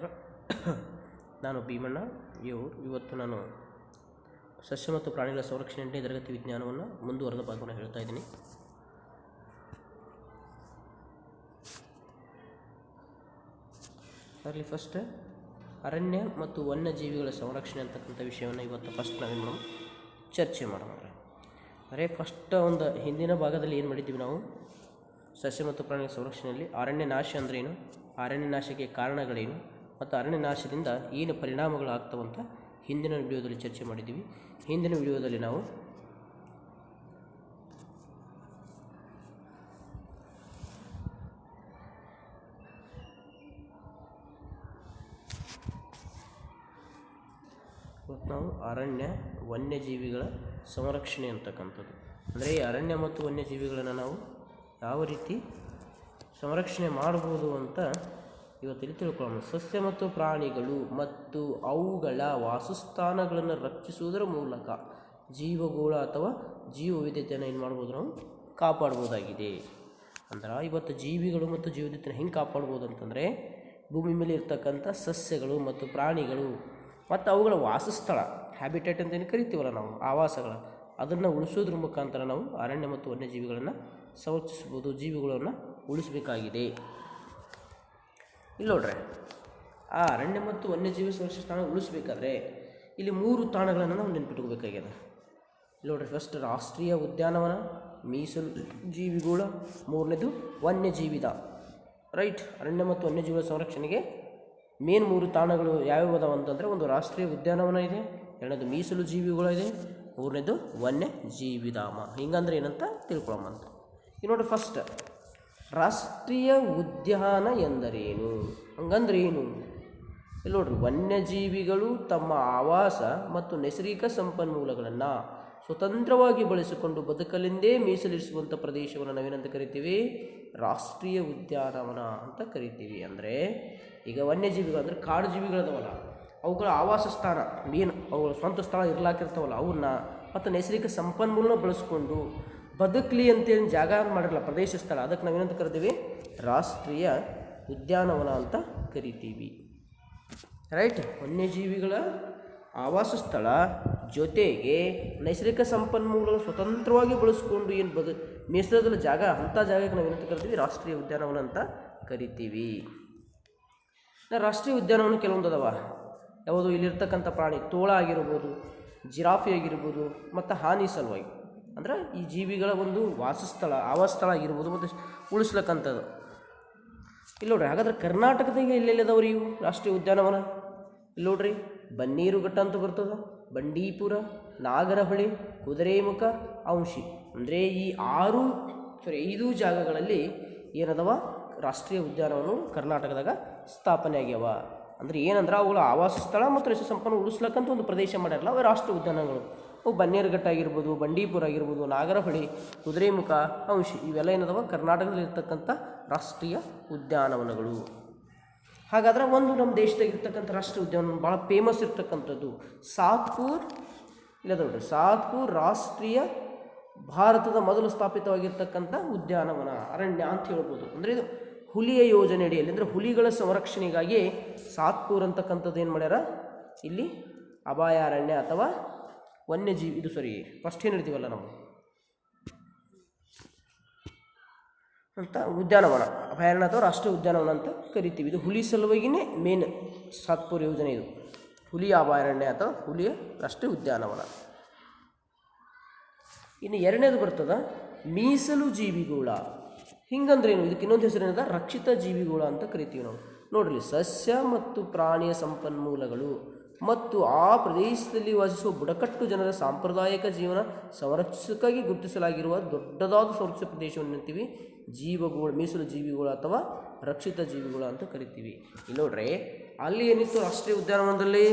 ನಾನು ಭೀಮಣ್ಣ. ಇವರು ಇವತ್ತು ನಾನು ಸಸ್ಯ ಮತ್ತು ಪ್ರಾಣಿಗಳ ಸಂರಕ್ಷಣೆ ಎಂಟನೇ ತರಗತಿ ವಿಜ್ಞಾನವನ್ನು ಮುಂದುವರೆದ ಭಾಗವನ್ನು ಹೇಳ್ತಾ ಇದ್ದೀನಿ. ಅದರಲ್ಲಿ ಫಸ್ಟ್ ಅರಣ್ಯ ಮತ್ತು ವನ್ಯಜೀವಿಗಳ ಸಂರಕ್ಷಣೆ ಅಂತಕ್ಕಂಥ ವಿಷಯವನ್ನು ಇವತ್ತು ಫಸ್ಟ್ ನಾವೇನು ಚರ್ಚೆ ಮಾಡೋಣ ಅರೆ ಫಸ್ಟ್ ಒಂದು ಹಿಂದಿನ ಭಾಗದಲ್ಲಿ ಏನು ಮಾಡಿದ್ದೀವಿ ನಾವು? ಸಸ್ಯ ಮತ್ತು ಪ್ರಾಣಿಗಳ ಸಂರಕ್ಷಣೆಯಲ್ಲಿ ಅರಣ್ಯ ನಾಶ ಅಂದ್ರೇನು ಅರಣ್ಯ ನಾಶಕ್ಕೆ ಕಾರಣಗಳೇನು? ಮತ್ತು ಅರಣ್ಯನಾಶದಿಂದ ಏನು ಪರಿಣಾಮಗಳು ಆಗ್ತವಂತ ಹಿಂದಿನ ವಿಡಿಯೋದಲ್ಲಿ ಚರ್ಚೆ ಮಾಡಿದ್ದೀವಿ. ಹಿಂದಿನ ವಿಡಿಯೋದಲ್ಲಿ ನಾವು ನಾವು ಅರಣ್ಯ ವನ್ಯಜೀವಿಗಳ ಸಂರಕ್ಷಣೆ ಅಂತಕ್ಕಂಥದ್ದು. ಅಂದರೆ ಈ ಅರಣ್ಯ ಮತ್ತು ವನ್ಯಜೀವಿಗಳನ್ನು ನಾವು ಯಾವ ರೀತಿ ಸಂರಕ್ಷಣೆ ಮಾಡ್ಬೋದು ಅಂತ ಇವತ್ತಿಲ್ಲಿ ತಿಳ್ಕೊಳ್ಳೋಣ. ಸಸ್ಯ ಮತ್ತು ಪ್ರಾಣಿಗಳು ಮತ್ತು ಅವುಗಳ ವಾಸಸ್ಥಾನಗಳನ್ನು ರಕ್ಷಿಸುವುದರ ಮೂಲಕ ಜೀವಗೋಳ ಅಥವಾ ಜೀವ ಏನು ಮಾಡ್ಬೋದು ನಾವು ಕಾಪಾಡ್ಬೋದಾಗಿದೆ. ಅಂದ್ರೆ ಇವತ್ತು ಜೀವಿಗಳು ಮತ್ತು ಜೀವವಿದ್ಯತೆಯನ್ನು ಹೆಂಗೆ ಕಾಪಾಡ್ಬೋದು ಅಂತಂದರೆ ಭೂಮಿ ಮೇಲೆ ಇರ್ತಕ್ಕಂಥ ಸಸ್ಯಗಳು ಮತ್ತು ಪ್ರಾಣಿಗಳು ಮತ್ತು ಅವುಗಳ ವಾಸಸ್ಥಳ ಹ್ಯಾಬಿಟೇಟ್ ಅಂತ ಏನು ಕರಿತೀವಲ್ಲ ನಾವು, ಆವಾಸಗಳ, ಅದನ್ನು ಉಳಿಸೋದ್ರ ಮುಖಾಂತರ ನಾವು ಅರಣ್ಯ ಮತ್ತು ವನ್ಯಜೀವಿಗಳನ್ನು ಸಂರಕ್ಷಿಸ್ಬೋದು, ಜೀವಿಗಳನ್ನು ಉಳಿಸಬೇಕಾಗಿದೆ. ಇಲ್ಲಿ ನೋಡ್ರಿ. ಆ ಅರಣ್ಯ ಮತ್ತು ವನ್ಯಜೀವಿ ಸಂರಕ್ಷಣೆ ತಾಣ ಉಳಿಸ್ಬೇಕಾದ್ರೆ ಇಲ್ಲಿ ಮೂರು ತಾಣಗಳನ್ನು ನಾವು ನೆನ್ಪಿಟ್ಕೋಬೇಕಾಗ್ಯದ. ಇಲ್ಲಿ ನೋಡ್ರಿ ಫಸ್ಟ್ ರಾಷ್ಟ್ರೀಯ ಉದ್ಯಾನವನ, ಮೀಸಲು ಜೀವಿಗಳ, ಮೂರನೇದು ವನ್ಯಜೀವಿದ. ರೈಟ್ ಅರಣ್ಯ ಮತ್ತು ವನ್ಯಜೀವಿಗಳ ಸಂರಕ್ಷಣೆಗೆ ಮೇನ್ ಮೂರು ತಾಣಗಳು ಯಾವ್ಯಾವ ಅದಾವ ಅಂತಂದರೆ ಒಂದು ರಾಷ್ಟ್ರೀಯ ಉದ್ಯಾನವನ ಇದೆ, ಎರಡನೇದು ಮೀಸಲು ಜೀವಿಗಳು ಇದೆ, ಮೂರನೇದು ವನ್ಯ ಜೀವಿಧಾಮ ಹಿಂಗಂದ್ರೆ ಏನಂತ ತಿಳ್ಕೊಳಮ್ಮ ಅಂತ ಈಗ ನೋಡ್ರಿ ಫಸ್ಟ್ ರಾಷ್ಟ್ರೀಯ ಉದ್ಯಾನ ಎಂದರೇನು? ಹಂಗಂದ್ರೆ ಏನು ಇಲ್ಲಿ ನೋಡ್ರಿ, ವನ್ಯಜೀವಿಗಳು ತಮ್ಮ ಆವಾಸ ಮತ್ತು ನೈಸರ್ಗಿಕ ಸಂಪನ್ಮೂಲಗಳನ್ನು ಸ್ವತಂತ್ರವಾಗಿ ಬಳಸಿಕೊಂಡು ಬದುಕಲೆಂದೇ ಮೀಸಲಿರಿಸುವಂಥ ಪ್ರದೇಶವನ್ನು ನಾವೇನಂತ ಕರಿತೀವಿ? ರಾಷ್ಟ್ರೀಯ ಉದ್ಯಾನವನ ಅಂತ ಕರಿತೀವಿ. ಅಂದರೆ ಈಗ ವನ್ಯಜೀವಿಗಳು ಅಂದರೆ ಕಾಡು ಜೀವಿಗಳದವಲ್ಲ ಅವುಗಳ ಆವಾಸ ಸ್ಥಾನ ಮೇನ್ ಅವುಗಳ ಸ್ವಂತ ಸ್ಥಳ ಇರ್ಲಾಕಿರ್ತಾವಲ್ಲ ಅವನ್ನ ಮತ್ತು ನೈಸರ್ಗಿಕ ಸಂಪನ್ಮೂಲನ ಬಳಸ್ಕೊಂಡು ಬದುಕಲಿ ಅಂತೇಳಿ ಜಾಗ ಮಾಡಿರಲ್ಲ ಪ್ರದೇಶ ಸ್ಥಳ, ಅದಕ್ಕೆ ನಾವೇನಂತ ಕರಿತೀವಿ ರಾಷ್ಟ್ರೀಯ ಉದ್ಯಾನವನ ಅಂತ ಕರಿತೀವಿ. ರೈಟ್ ವನ್ಯಜೀವಿಗಳ ಆವಾಸ ಸ್ಥಳ ಜೊತೆಗೆ ನೈಸರ್ಗಿಕ ಸಂಪನ್ಮೂಲಗಳನ್ನು ಸ್ವತಂತ್ರವಾಗಿ ಬಳಸ್ಕೊಂಡು ಏನು ಬದು ಮೀಸಲದಲ್ಲಿ ಜಾಗ ಅಂಥ ಜಾಗಕ್ಕೆ ನಾವೇನಂತ ಕರಿತೀವಿ ರಾಷ್ಟ್ರೀಯ ಉದ್ಯಾನವನ ಅಂತ ಕರಿತೀವಿ. ರಾಷ್ಟ್ರೀಯ ಉದ್ಯಾನವನ ಕೆಲವೊಂದು ಅದಾವ. ಯಾವುದು ಇಲ್ಲಿರ್ತಕ್ಕಂಥ ಪ್ರಾಣಿ, ತೋಳ ಆಗಿರ್ಬೋದು, ಜಿರಾಫಿ ಆಗಿರ್ಬೋದು, ಮತ್ತು ಹಾನಿ ಸಲುವಾಗಿ. ಅಂದ್ರೆ ಈ ಜೀವಿಗಳ ಒಂದು ವಾಸಸ್ಥಳ, ಆವಾಸಸ್ಥಳ ಆಗಿರ್ಬೋದು ಮತ್ತು ಉಳಿಸ್ಲಕ್ಕಂಥದ್ದು. ಇಲ್ಲಿ ನೋಡ್ರಿ, ಹಾಗಾದ್ರೆ ಕರ್ನಾಟಕದಾಗ ಎಲ್ಲೆಲ್ಲದವ್ರಿ ಇವು? ರಾಷ್ಟ್ರೀಯ ಉದ್ಯಾನವನ? ಇಲ್ಲಿ ನೋಡ್ರಿ, ಬನ್ನೀರುಘಟ್ಟ ಅಂತ ಬರ್ತದೆ, ಬಂಡೀಪುರ, ನಾಗರಹೊಳೆ, ಕುದುರೆಮುಖ ಅಂಶಿ ಅಂದರೆ ಈ ಆರು ಸಾರಿ ಐದು ಜಾಗಗಳಲ್ಲಿ ಏನದವ? ರಾಷ್ಟ್ರೀಯ ಉದ್ಯಾನವನ ಕರ್ನಾಟಕದಾಗ ಸ್ಥಾಪನೆ ಆಗ್ಯಾವ. ಅಂದ್ರೆ ಏನಂದ್ರೆ ಅವುಗಳ ಆವಾಸ ಸ್ಥಳ ಮತ್ತು ಸಂಪನ್ನ ಉಳಿಸ್ಲಕ್ಕಂತ ಒಂದು ಪ್ರದೇಶ ಮಾಡ್ಯಾರಲ್ಲ, ಅವು ರಾಷ್ಟ್ರೀಯ ಉದ್ಯಾನಗಳು ಅವು ಬನ್ನೇರುಘಟ್ಟ ಆಗಿರ್ಬೋದು, ಬಂಡೀಪುರ ಆಗಿರ್ಬೋದು, ನಾಗರಹೊಳೆ, ಕುದುರೆಮುಖ, ಅಂಶಿ, ಇವೆಲ್ಲ ಏನದವ? ಕರ್ನಾಟಕದಲ್ಲಿ ಇರ್ತಕ್ಕಂಥ ರಾಷ್ಟ್ರೀಯ ಉದ್ಯಾನವನಗಳು. ಹಾಗಾದ್ರೆ ಒಂದು ನಮ್ಮ ದೇಶದಾಗ ಇರ್ತಕ್ಕಂಥ ರಾಷ್ಟ್ರೀಯ ಉದ್ಯಾನವನ ಭಾಳ ಫೇಮಸ್ ಇರ್ತಕ್ಕಂಥದ್ದು ಸಾತ್ಪುರ್. ಇಲ್ಲ ನೋಡ್ರಿ, ಸಾತ್ಪುರ್ ರಾಷ್ಟ್ರೀಯ ಭಾರತದ ಮೊದಲು ಸ್ಥಾಪಿತವಾಗಿರ್ತಕ್ಕಂಥ ಉದ್ಯಾನವನ, ಅರಣ್ಯ ಅಂತ ಹೇಳ್ಬೋದು. ಅಂದರೆ ಇದು ಹುಲಿಯ ಯೋಜನೆ ಅಡಿಯಲ್ಲಿ ಅಂದರೆ ಹುಲಿಗಳ ಸಂರಕ್ಷಣೆಗಾಗಿ ಸಾತ್ಪುರ್ ಅಂತಕ್ಕಂಥದ್ದು ಏನು ಮಾಡ್ಯಾರ? ಇಲ್ಲಿ ಅಭಯಾರಣ್ಯ ಅಥವಾ ವನ್ಯಜೀವಿ, ಇದು ಸರಿ ಫಸ್ಟ್ ಏನು ಹೇಳ್ತೀವಲ್ಲ ನಾವು? ಅಂತ ಉದ್ಯಾನವನ, ಅಭಯಾರಣ್ಯ ಅಥವಾ ರಾಷ್ಟ್ರೀಯ ಉದ್ಯಾನವನ ಅಂತ ಕರಿತೀವಿ. ಇದು ಹುಲಿ ಸಲುವಾಗಿನೇ ಮೇನ್ ಸಾತ್ಪುರ್ ಯೋಜನೆ ಇದು. ಹುಲಿಯ ಅಭಯಾರಣ್ಯ ಅಥವಾ ಹುಲಿಯ ರಾಷ್ಟ್ರೀಯ ಉದ್ಯಾನವನ. ಇನ್ನು ಎರಡನೇದು ಬರ್ತದ, ಮೀಸಲು ಜೀವಿಗೋಳ. ಹಿಂಗಂದ್ರೇನು ಇದಕ್ಕೆ ಇನ್ನೊಂದು ಹೆಸರೇನದ ರಕ್ಷಿತ ಜೀವಿಗೋಳ ಅಂತ ಕರಿತೀವಿ ನಾವು. ನೋಡ್ರಿ, ಸಸ್ಯ ಮತ್ತು ಪ್ರಾಣಿಯ ಸಂಪನ್ಮೂಲಗಳು. ಮತ್ತು ಆ ಪ್ರದೇಶದಲ್ಲಿ ವಾಸಿಸುವ ಬುಡಕಟ್ಟು ಜನರ ಸಾಂಪ್ರದಾಯಿಕ ಜೀವನ ಸಂರಕ್ಷಕಾಗಿ ಗುರುತಿಸಲಾಗಿರುವ ದೊಡ್ಡದಾದ ಸಂರಕ್ಷಿತ ಪ್ರದೇಶವನ್ನು ಅಂತೀವಿ ಜೀವಗಳು, ಮೀಸಲು ಜೀವಿಗಳು ಅಥವಾ ರಕ್ಷಿತ ಜೀವಿಗಳು ಅಂತ ಕರಿತೀವಿ. ಇಲ್ಲಿ ನೋಡ್ರಿ, ಅಲ್ಲಿ ಏನಿತ್ತು ರಾಷ್ಟ್ರೀಯ ಉದ್ಯಾನವನದಲ್ಲಿ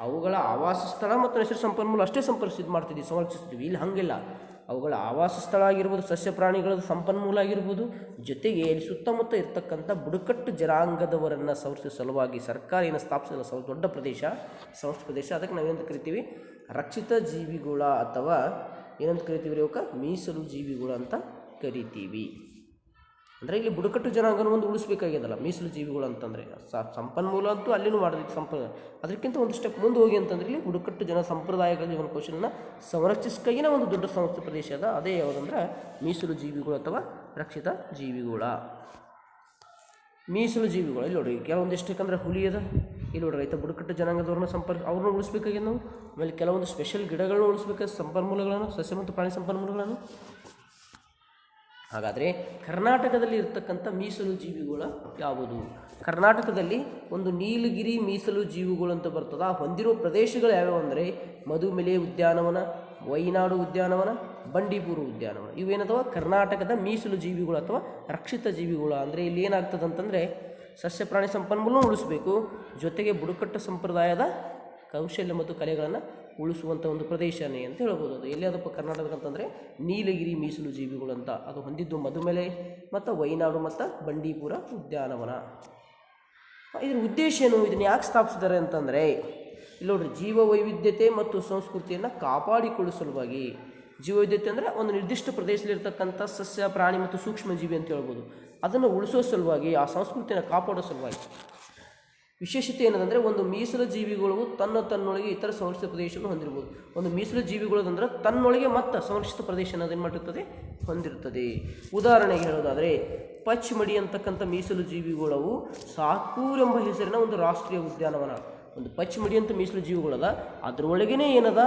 ಅವುಗಳ ಆವಾಸ ಸ್ಥಳ ಮತ್ತು ನೈಸರ್ಗಿಕ ಸಂಪನ್ಮೂಲ ಅಷ್ಟೇ ಸಂಪರ್ಕಿಸಿದ್ ಮಾಡ್ತಿದ್ವಿ ಸಂರಕ್ಷಿಸ್ತೀವಿ ಇಲ್ಲಿ ಹಾಗಿಲ್ಲ. ಅವುಗಳ ಆವಾಸ ಸ್ಥಳ ಆಗಿರ್ಬೋದು ಸಸ್ಯ ಪ್ರಾಣಿಗಳ ಸಂಪನ್ಮೂಲ ಆಗಿರ್ಬೋದು, ಜೊತೆಗೆ ಇಲ್ಲಿ ಸುತ್ತಮುತ್ತ ಇರತಕ್ಕಂಥ ಬುಡಕಟ್ಟು ಜನಾಂಗದವರನ್ನು ಸಂಸ್ಥೆ ಸಲುವಾಗಿ ಸರ್ಕಾರ ಏನು ಸ್ಥಾಪಿಸಿದ ಸೌ ದೊಡ್ಡ ಪ್ರದೇಶ ಸಂಸ್ಥೆ ಪ್ರದೇಶ. ಅದಕ್ಕೆ ನಾವೇನಂತ ಕರಿತೀವಿ? ರಕ್ಷಿತ ಜೀವಿಗಳ ಅಥವಾ ಏನಂತ ಕರಿತೀವಿ ರೀ ಅವಕ್ಕೆ ಮೀಸಲು ಜೀವಿಗಳು ಅಂತ ಕರಿತೀವಿ. ಅಂದರೆ ಇಲ್ಲಿ ಬುಡಕಟ್ಟು ಜನಾಂಗನ ಒಂದು ಉಳಿಸ್ಬೇಕಾಗ್ಯದಲ್ಲ, ಮೀಸಲು ಜೀವಿಗಳು ಅಂತಂದರೆ. ಸಂಪನ್ಮೂಲ ಅಂತೂ ಅಲ್ಲಿನೂ ಮಾಡೋದಕ್ಕೆ ಸಂಪ ಅದಕ್ಕಿಂತ ಒಂದು ಸ್ಟೆಪ್ ಮುಂದೆ ಹೋಗಿ ಅಂತಂದ್ರೆ ಇಲ್ಲಿ ಬುಡಕಟ್ಟು ಜನ ಸಂಪ್ರದಾಯಗಳ ಜೀವನಕೋಶನ ಸಂರಕ್ಷಿಸ್ಕೈನ ಒಂದು ದೊಡ್ಡ ಸಂಸ್ಥೆ ಪ್ರದೇಶ ಅದ. ಅದೇ ಯಾವುದಂದ್ರೆ ಮೀಸಲು ಜೀವಿಗಳು ಅಥವಾ ರಕ್ಷಿತ ಜೀವಿಗಳ. ಮೀಸಲು ಜೀವಿಗಳು, ಇಲ್ಲಿ ನೋಡ್ರಿ ಕೆಲವೊಂದಿಷ್ಟು ಯಾಕಂದರೆ ಹುಲಿ ಅದ. ಇಲ್ಲಿ ನೋಡ್ರಿ, ರೈತ ಬುಡಕಟ್ಟು ಜನಾಂಗದವ್ರನ್ನ ಸಂಪರ್ಕ ಅವ್ರನ್ನ ಉಳಿಸ್ಬೇಕಾಗಿದೆ ನಾವು. ಆಮೇಲೆ ಕೆಲವೊಂದು ಸ್ಪೆಷಲ್ ಗಿಡಗಳನ್ನ ಉಳಿಸ್ಬೇಕಾದ ಸಂಪನ್ಮೂಲಗಳನ್ನು, ಸಸ್ಯ ಮತ್ತು ಪ್ರಾಣಿ ಸಂಪನ್ಮೂಲಗಳನ್ನು. ಹಾಗಾದರೆ ಕರ್ನಾಟಕದಲ್ಲಿ ಇರ್ತಕ್ಕಂಥ ಮೀಸಲು ಜೀವಿಗಳು ಯಾವುದು? ಕರ್ನಾಟಕದಲ್ಲಿ ಒಂದು ನೀಲಗಿರಿ ಮೀಸಲು ಜೀವಿಗಳು ಅಂತ ಬರ್ತದೆ. ಆ ಹೊಂದಿರುವ ಪ್ರದೇಶಗಳು ಯಾವ್ಯಾವು ಅಂದರೆ ಮಧುಮೆಲೆ ಉದ್ಯಾನವನ, ವೈನಾಡು ಉದ್ಯಾನವನ, ಬಂಡೀಪುರ ಉದ್ಯಾನವನ. ಇವೇನದವ? ಕರ್ನಾಟಕದ ಮೀಸಲು ಜೀವಿಗಳು ಅಥವಾ ರಕ್ಷಿತ ಜೀವಿಗಳು. ಅಂದರೆ ಇಲ್ಲಿ ಏನಾಗ್ತದೆ ಅಂತಂದರೆ ಸಸ್ಯ ಪ್ರಾಣಿ ಸಂಪನ್ಮೂಲ ಉಳಿಸಬೇಕು. ಜೊತೆಗೆ ಬುಡಕಟ್ಟು ಸಂಪ್ರದಾಯದ ಕೌಶಲ್ಯ ಮತ್ತು ಕಲೆಗಳನ್ನು ಉಳಿಸುವಂಥ ಒಂದು ಪ್ರದೇಶನೇ ಅಂತ ಹೇಳ್ಬೋದು ಅದು. ಎಲ್ಲಿ ಅದಪ್ಪ ಕರ್ನಾಟಕ ಅಂತಂದರೆ ನೀಲಗಿರಿ ಮೀಸಲು ಜೀವಿಗಳು ಅಂತ ಅದು ಹೊಂದಿದ್ದು ಮಧುಮೇಲೆ ಮತ್ತು ವೈನಾಡು ಮತ್ತು ಬಂಡೀಪುರ ಉದ್ಯಾನವನ. ಇದರ ಉದ್ದೇಶ ಏನು? ಇದನ್ನು ಯಾಕೆ ಸ್ಥಾಪಿಸಿದ್ದಾರೆ ಅಂತಂದರೆ, ಇಲ್ಲಿ ನೋಡ್ರಿ ಜೀವ ವೈವಿಧ್ಯತೆ ಮತ್ತು ಸಂಸ್ಕೃತಿಯನ್ನು ಕಾಪಾಡಿಕೊಳ್ಳುವ ಸಲುವಾಗಿ ಜೀವ ವೈವಿಧ್ಯತೆ ಅಂದರೆ ಒಂದು ನಿರ್ದಿಷ್ಟ ಪ್ರದೇಶದಲ್ಲಿರ್ತಕ್ಕಂಥ ಸಸ್ಯ, ಪ್ರಾಣಿ ಮತ್ತು ಸೂಕ್ಷ್ಮ ಜೀವಿ ಅಂತ ಹೇಳ್ಬೋದು. ಅದನ್ನು ಉಳಿಸೋ ಸಲುವಾಗಿ, ಆ ಸಂಸ್ಕೃತಿಯನ್ನು ಕಾಪಾಡೋ ಸಲುವಾಗಿ ವಿಶೇಷತೆ ಏನದಂದರೆ ಒಂದು ಮೀಸಲು ಜೀವಿಗಳು ತನ್ನ ತನ್ನೊಳಗೆ ಇತರ ಸಂರಕ್ಷಿತ ಪ್ರದೇಶವನ್ನು ಹೊಂದಿರ್ಬೋದು ಒಂದು ಮೀಸಲು ಜೀವಿಗಳು ಅಂದ್ರೆ ತನ್ನೊಳಗೆ ಮತ್ತು ಸಂರಕ್ಷಿತ ಪ್ರದೇಶ ಅನ್ನೋದು ಏನು ಮಾಡಿರ್ತದೆ? ಹೊಂದಿರ್ತದೆ. ಉದಾಹರಣೆಗೆ ಹೇಳೋದಾದರೆ ಪಚ್ಮಡಿ ಅಂತಕ್ಕಂಥ ಮೀಸಲು ಜೀವಿಗಳವು ಸಾಕೂರ್ ಎಂಬ ಹೆಸರಿನ ಒಂದು ರಾಷ್ಟ್ರೀಯ ಉದ್ಯಾನವನ. ಒಂದು ಪಚ್ಮಡಿ ಅಂತ ಮೀಸಲು ಜೀವಿಗಳದ ಅದರೊಳಗೇನೆ ಏನದ?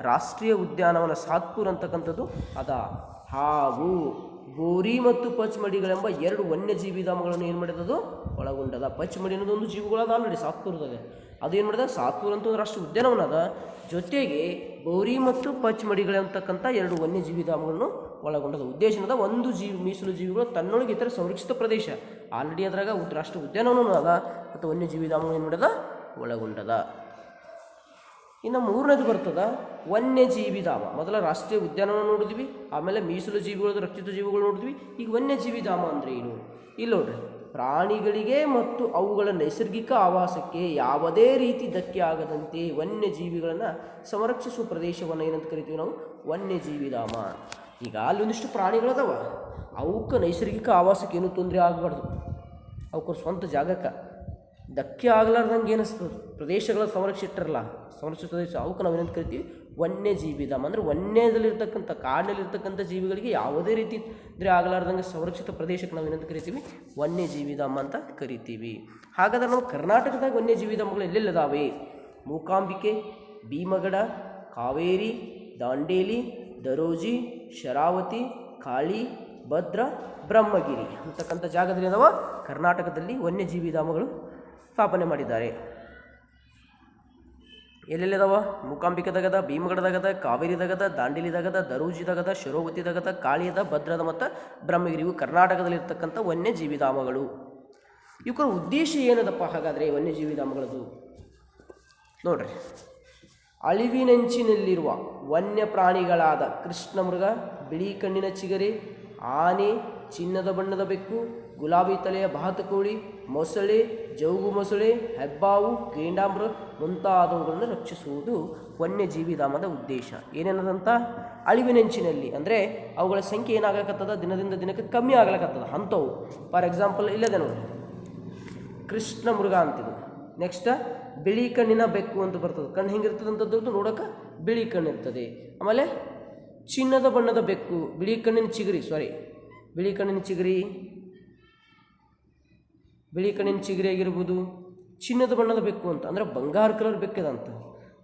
ರಾಷ್ಟ್ರೀಯ ಉದ್ಯಾನವನ ಸಾತ್ಪುರ್ ಅಂತಕ್ಕಂಥದ್ದು ಅದ. ಹಾಗೂ ಗೋರಿ ಮತ್ತು ಪಚ್ಮಡಿಗಳೆಂಬ ಎರಡು ವನ್ಯಜೀವಿ ಧಾಮಗಳನ್ನು ಏನು ಮಾಡಿದದು? ಒಳಗೊಂಡದ. ಪಚ್ಮಡಿ ಅನ್ನೋದು ಒಂದು ಜೀವಿಗಳದ ಆಲ್ರೆಡಿ ಸಾತ್ಪುರದಲ್ಲಿ ಅದು ಏನು ಮಾಡಿದ? ಸಾತ್ಪುರ ಅಂತ ಒಂದು ರಾಷ್ಟ್ರ ಉದ್ಯಾನವನ ಅದ ಜೊತೆಗೆ ಗೌರಿ ಮತ್ತು ಪಚ್ಮಡಿಗಳಂತಕ್ಕಂಥ ಎರಡು ವನ್ಯಜೀವಿ ಧಾಮಗಳನ್ನು ಒಳಗೊಂಡದ ಉದ್ದೇಶನದ ಒಂದು ಜೀವಿ, ಮೀಸಲು ಜೀವಿಗಳು ತನ್ನೊಳಗೆ ಇತರ ಸಂರಕ್ಷಿತ ಪ್ರದೇಶ. ಆಲ್ರೆಡಿ ಅದ್ರಾಗ ರಾಷ್ಟ್ರ ಉದ್ಯಾನವನೂ ಅದ. ಮತ್ತು ವನ್ಯಜೀವಿ ಧಾಮಗಳು ಏನು ಮಾಡಿದ? ಒಳಗೊಂಡದ. ಇನ್ನು ಮೂರನೇದು ಬರ್ತದ ವನ್ಯಜೀವಿ ಧಾಮ. ಮೊದಲ ರಾಷ್ಟ್ರೀಯ ಉದ್ಯಾನವನ ನೋಡಿದ್ವಿ, ಆಮೇಲೆ ಮೀಸಲು ಜೀವಿಗಳು ರಕ್ಷಿತ ಜೀವಿಗಳು ನೋಡಿದ್ವಿ. ಈಗ ವನ್ಯಜೀವಿ ಧಾಮ ಅಂದರೆ ಏನು? ಇಲ್ಲಿ ನೋಡ್ರಿ, ಪ್ರಾಣಿಗಳಿಗೆ ಮತ್ತು ಅವುಗಳ ನೈಸರ್ಗಿಕ ಆವಾಸಕ್ಕೆ ಯಾವುದೇ ರೀತಿ ಧಕ್ಕೆ ಆಗದಂತೆ ವನ್ಯಜೀವಿಗಳನ್ನು ಸಂರಕ್ಷಿಸುವ ಪ್ರದೇಶವನ್ನು ಏನಂತ ಕರಿತೀವಿ ನಾವು? ವನ್ಯಜೀವಿ ಧಾಮ. ಈಗ ಅಲ್ಲಿ ಒಂದಿಷ್ಟು ಪ್ರಾಣಿಗಳದಾವ. ಅವಕ್ಕೆ ನೈಸರ್ಗಿಕ ಆವಾಸಕ್ಕೆ ಏನೂ ತೊಂದರೆ ಆಗಬಾರ್ದು. ಅವಕ್ಕೆ ಸ್ವಂತ ಜಾಗಕ್ಕೆ. ಧಕ್ಕೆ ಆಗ್ಲಾರ್ದಂಗೆ ಏನಿಸ್ತದೆ ಪ್ರದೇಶಗಳ ಸಂರಕ್ಷಿಟ್ಟಿರಲ್ಲ. ಸಂರಕ್ಷಿತ ಪ್ರದೇಶ ಅವಕ್ಕೆ ನಾವು ಏನಂತ ಕರಿತೀವಿ. ವನ್ಯಜೀವಿ ಧಾಮ ಅಂದರೆ ವನ್ಯದಲ್ಲಿರ್ತಕ್ಕಂಥ, ಕಾಡಿನಲ್ಲಿರ್ತಕ್ಕಂಥ ಜೀವಿಗಳಿಗೆ ಯಾವುದೇ ರೀತಿ ಅಂದರೆ ಆಗಲಾರ್ದಂಗೆ ಸಂರಕ್ಷಿತ ಪ್ರದೇಶಕ್ಕೆ ನಾವು ಏನಂತ ಕರಿತೀವಿ. ವನ್ಯಜೀವಿ ಧಾಮ ಅಂತ ಕರಿತೀವಿ. ಹಾಗಾದ್ರೆ ನಾವು ಕರ್ನಾಟಕದಾಗ ವನ್ಯಜೀವಿ ಧಾಮಗಳು ಎಲ್ಲೆಲ್ಲದಾವೆ ಮೂಕಾಂಬಿಕೆ, ಭೀಮಗಡ, ಕಾವೇರಿ, ದಾಂಡೇಲಿ, ದರೋಜಿ, ಶರಾವತಿ, ಕಾಳಿ, ಭದ್ರ, ಬ್ರಹ್ಮಗಿರಿ ಅಂತಕ್ಕಂಥ ಜಾಗದಲ್ಲಿ ಅದಾವ ಕರ್ನಾಟಕದಲ್ಲಿ ವನ್ಯಜೀವಿ ಧಾಮಗಳು ಸ್ಥಾಪನೆ ಮಾಡಿದ್ದಾರೆ. ಎಲ್ಲೆಲ್ಲಿದಾವ? ಮೂಕಾಂಬಿಕದಾಗದ, ಭೀಮಗಡದಾಗದ, ಕಾವೇರಿದಾಗದ, ದಾಂಡೇಲಿದಾಗದ, ದರೂಜಿದಾಗದ, ಶಿರೋವತಿದಾಗದ, ಕಾಳಿಯದ, ಭದ್ರದ ಮತ್ತು ಬ್ರಹ್ಮಗಿರಿ ಇವು ಕರ್ನಾಟಕದಲ್ಲಿರ್ತಕ್ಕಂಥ ವನ್ಯಜೀವಿಧಾಮಗಳು. ಇವರ ಉದ್ದೇಶ ಏನದಪ್ಪ ಹಾಗಾದರೆ ವನ್ಯಜೀವಿಧಾಮಗಳದು ನೋಡ್ರಿ. ಅಳಿವಿನಂಚಿನಲ್ಲಿರುವ ವನ್ಯ ಪ್ರಾಣಿಗಳಾದ ಕೃಷ್ಣ ಮೃಗ ಬಿಳಿ ಕಣ್ಣಿನ ಚಿಗರೆ, ಆನೆ, ಚಿನ್ನದ ಬಣ್ಣದ ಬೆಕ್ಕು ಗುಲಾಬಿ ತಲೆಯ ಬಾತುಕೋಳಿ ಮೊಸಳೆ ಜೌಗು ಮೊಸಳೆ, ಹೆಬ್ಬಾವು ಕೇಂಡಾಮೃ ಮುಂತಾದವುಗಳನ್ನು ರಕ್ಷಿಸುವುದು ವನ್ಯಜೀವಿಧಾಮದ ಉದ್ದೇಶ. ಏನೇನದಂತ ಅಳಿವಿನಂಚಿನಲ್ಲಿ, ಅಂದರೆ ಅವುಗಳ ಸಂಖ್ಯೆ ಏನಾಗಕತ್ತದ ದಿನದಿಂದ ದಿನಕ್ಕೆ ಕಮ್ಮಿ ಆಗ್ಲಕತ್ತದ. ಅಂಥವು ಫಾರ್ ಎಕ್ಸಾಂಪಲ್ ಇಲ್ಲದೆ ನೋಡಿ. ಕೃಷ್ಣ ಮೃಗ ಅಂತಿದು. ನೆಕ್ಸ್ಟ್ ಬಿಳಿ ಕಣ್ಣಿನ ಬೆಕ್ಕು ಅಂತ ಬರ್ತದೆ. ಕಣ್ಣು ಹೆಂಗಿರ್ತದೆ ಅಂತದ್ದು ನೋಡೋಕೆ? ಬಿಳಿ ಕಣ್ಣು ಇರ್ತದೆ. ಆಮೇಲೆ ಚಿನ್ನದ ಬಣ್ಣದ ಬೆಕ್ಕು, ಬಿಳಿ ಕಣ್ಣಿನ ಚಿಗರಿ ಸಾರಿ ಬಿಳಿ ಕಣ್ಣಿನ ಚಿಗರಿ ಬಿಳಿ ಕಣ್ಣಿನ ಚಿಗರಿ ಆಗಿರ್ಬೋದು, ಚಿನ್ನದ ಬಣ್ಣದ ಬೆಕ್ಕು ಅಂತ, ಅಂದರೆ ಬಂಗಾರ ಕಲರ್ ಬೆಕ್ಕದಂತ.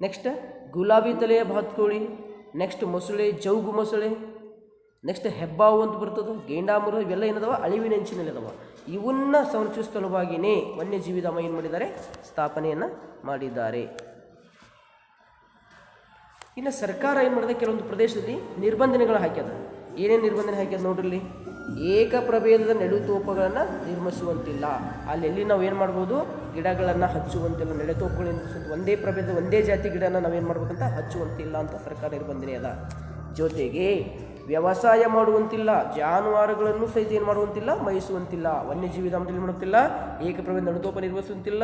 ನೆಕ್ಸ್ಟ್ ಗುಲಾಬಿ ತಲೆಯ ಬಾತ್ಕೋಳಿ ನೆಕ್ಸ್ಟ್ ಮೊಸಳೆ, ಜೌಗು ಮೊಸಳೆ ನೆಕ್ಸ್ಟ್ ಹೆಬ್ಬಾವು ಅಂತ ಬರ್ತದೆ ಗೇಂಡಾಮೃಗ ಇವೆಲ್ಲ ಏನದವ? ಅಳಿವಿನಂಚಿನಲ್ಲಿ ಅದಾವ. ಇವನ್ನ ವನ್ಯಜೀವಿ ಧಾಮ ಏನು ಮಾಡಿದ್ದಾರೆ? ಸ್ಥಾಪನೆಯನ್ನು ಮಾಡಿದ್ದಾರೆ. ಇನ್ನು ಸರ್ಕಾರ ಏನು ಮಾಡಿದೆ? ಕೆಲವೊಂದು ಪ್ರದೇಶದಲ್ಲಿ ನಿರ್ಬಂಧನೆಗಳು ಹಾಕ್ಯದ. ಏನೇನು ನಿರ್ಬಂಧನೆ ಹಾಕ್ಯದ ನೋಡ್ರಿ ಏಕ ಪ್ರಭೇದದ ನೆಡುತೋಪಗಳನ್ನು ನಿರ್ಮಿಸುವಂತಿಲ್ಲ ಅಲ್ಲೆಲ್ಲಿ ನಾವು ಏನು ಮಾಡ್ಬೋದು? ಗಿಡಗಳನ್ನು ಹಚ್ಚುವಂತಿಲ್ಲ. ನೆಡುತೋಪುಗಳಿಂದ ಸುತ್ತ ಒಂದೇ ಪ್ರಭೇದ, ಒಂದೇ ಜಾತಿ ಗಿಡನ ನಾವೇನು ಮಾಡ್ಬೇಕಂತ ಹಚ್ಚುವಂತಿಲ್ಲ ಅಂತ ಸರ್ಕಾರ ನಿರ್ಬಂಧನೆ ಅದ. ಜೊತೆಗೆ ವ್ಯವಸಾಯ ಮಾಡುವಂತಿಲ್ಲ, ಜಾನುವಾರುಗಳನ್ನು ಸಹಿತ ಏನು ಮಾಡುವಂತಿಲ್ಲ ಮಯಿಸುವಂತಿಲ್ಲ ವನ್ಯಜೀವಿ ಧಾಮದಲ್ಲಿ ಮಾಡುವಂತಿಲ್ಲ, ಏಕಪ್ರಭೇದ ನಡುತೋಪ ನಿರ್ವಹಿಸುವಂತಿಲ್ಲ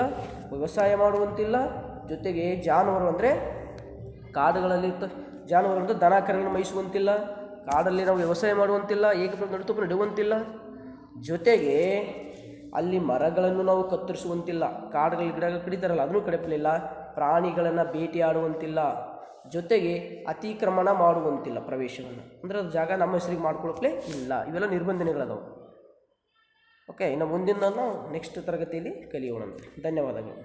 ವ್ಯವಸಾಯ ಮಾಡುವಂತಿಲ್ಲ. ಜೊತೆಗೆ ಜಾನುವಾರು ಅಂದರೆ ಕಾಡುಗಳಲ್ಲಿ ಜಾನುವಾರು ಅಂದರೆ ದನ ಕರುಗಳನ್ನು ಮೇಯಿಸುವಂತಿಲ್ಲ ಕಾಡಲ್ಲಿ ನಾವು ವ್ಯವಸಾಯ ಮಾಡುವಂತಿಲ್ಲ ಏಕಪ್ರಭೇದ ನಡುತೋಪ ನಡುವಂತಿಲ್ಲ. ಜೊತೆಗೆ ಅಲ್ಲಿ ಮರಗಳನ್ನು ನಾವು ಕತ್ತರಿಸುವಂತಿಲ್ಲ, ಕಾಡುಗಳ ಗಿಡಗಳು ಕಡಿತಾರಲ್ಲ, ಅದನ್ನು ಕಡಿಪಲಿಲ್ಲ ಪ್ರಾಣಿಗಳನ್ನು ಭೇಟಿಯಾಡುವಂತಿಲ್ಲ ಜೊತೆಗೆ ಅತಿಕ್ರಮಣ ಮಾಡುವಂತಿಲ್ಲ ಪ್ರವೇಶವನ್ನು. ಅಂದರೆ ಅದು ಜಾಗ ನಮ್ಮ ಹೆಸರಿಗೆ ಮಾಡ್ಕೊಳ್ಳೋಕ್ಲೇ ಇಲ್ಲ, ಇವೆಲ್ಲ ನಿರ್ಬಂಧನೆಗಳದಾವು. ಓಕೆ ಇನ್ನು ಮುಂದಿನ ನೆಕ್ಸ್ಟ್ ತರಗತಿಯಲ್ಲಿ ಕಲಿಯೋಣಂತೆ ಧನ್ಯವಾದಗಳು.